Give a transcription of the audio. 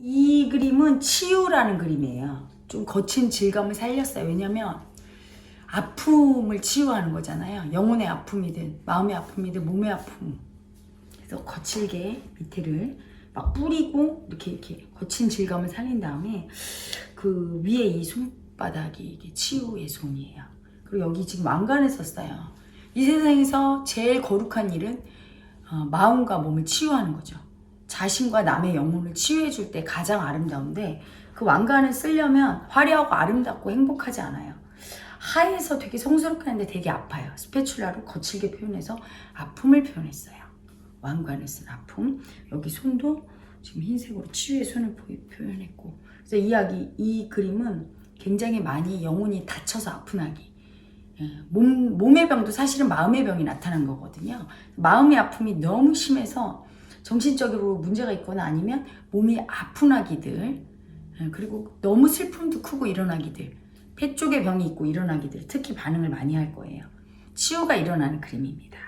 이 그림은 치유라는 그림이에요. 좀 거친 질감을 살렸어요. 왜냐면 아픔을 치유하는 거잖아요. 영혼의 아픔이든 마음의 아픔이든 몸의 아픔. 그래서 거칠게 밑에를 막 뿌리고 이렇게 이렇게 거친 질감을 살린 다음에 그 위에 이 손바닥이 이게 치유의 손이에요. 그리고 여기 지금 왕관을 썼어요. 이 세상에서 제일 거룩한 일은 어, 마음과 몸을 치유하는 거죠. 자신과 남의 영혼을 치유해 줄 때 가장 아름다운데 그 왕관을 쓰려면 화려하고 아름답고 행복하지 않아요. 하에서 되게 성스럽게 하는데 되게 아파요. 스패츌라로 거칠게 표현해서 아픔을 표현했어요. 왕관을 쓴 아픔. 여기 손도 지금 흰색으로 치유의 손을 보- 표현했고. 그래서 이 이야기, 이 그림은 굉장히 많이 영혼이 다쳐서 아픈 아기. 예, 몸, 몸의 병도 사실은 마음의 병이 나타난 거거든요. 마음의 아픔이 너무 심해서 정신적으로 문제가 있거나 아니면 몸이 아픈 아기들, 예, 그리고 너무 슬픔도 크고 이런 아기들, 폐 쪽에 병이 있고 이런 아기들 특히 반응을 많이 할 거예요. 치유가 일어나는 그림입니다.